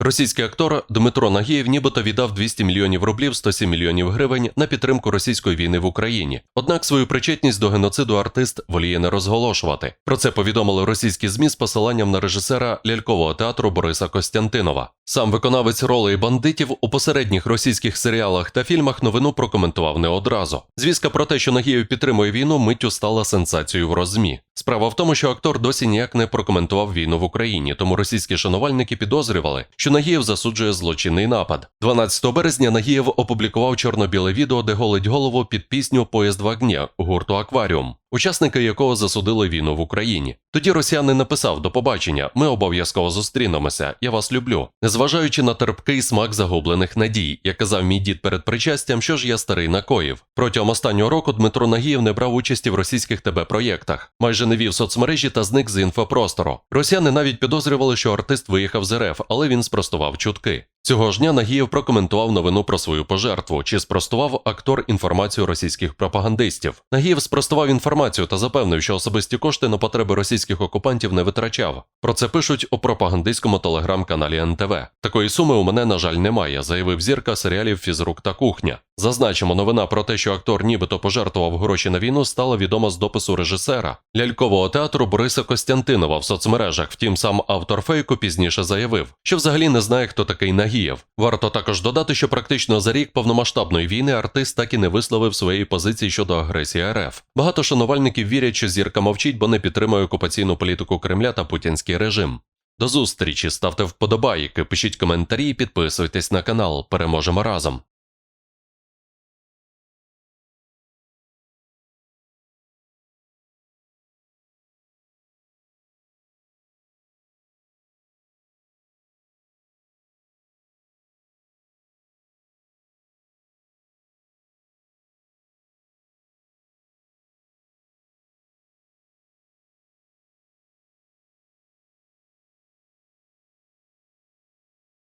Російський актор Дмитро Нагієв нібито віддав 200 мільйонів рублів 107 мільйонів гривень на підтримку російської війни в Україні. Однак свою причетність до геноциду артист воліє не розголошувати. Про це повідомили російські змі з посиланням на режисера лялькового театру Бориса Костянтинова. Сам виконавець ролей бандитів у посередніх російських серіалах та фільмах новину прокоментував не одразу. Звістка про те, що Нагієв підтримує війну, миттю стала сенсацією в роззмі. Справа в тому, що актор досі ніяк не прокоментував війну в Україні, тому російські шанувальники підозрювали, що Нагієв засуджує злочинний напад. 12 березня Нагієв опублікував чорно-біле відео, де голить голову під пісню Поїзд в огні» гурту Акваріум, учасники якого засудили війну в Україні. Тоді росіянин написав до побачення: ми обов'язково зустрінемося. Я вас люблю. Незважаючи на терпкий смак загублених надій, як казав мій дід перед причастям, що ж я старий накоїв. Протягом останнього року Дмитро Нагієв не брав участі в російських ТБ проєктах, майже не вів соцмережі та зник з інфопростору. Росіяни навіть підозрювали, що артист виїхав з РФ, але він спростував чутки. Цього ж дня Нагієв прокоментував новину про свою пожертву, чи спростував актор інформацію російських пропагандистів. Нагієв спростував інформацію та запевнив, що особисті кошти на потреби російських окупантів не витрачав. Про це пишуть у пропагандистському телеграм-каналі НТВ. Такої суми у мене, на жаль, немає, заявив зірка серіалів Фізрук та кухня. Зазначимо, новина про те, що актор нібито пожертвував гроші на війну, стала відома з допису режисера лялькового театру Бориса Костянтинова в соцмережах. Втім, сам автор фейку пізніше заявив, що взагалі не знає, хто такий Нагієв. Варто також додати, що практично за рік повномасштабної війни артист так і не висловив своєї позиції щодо агресії РФ. Багато шанувальників вірять, що зірка мовчить, бо не підтримує окупаційну політику Кремля та путінський режим. До зустрічі, ставте вподобайки, пишіть коментарі і підписуйтесь на канал. Переможемо разом.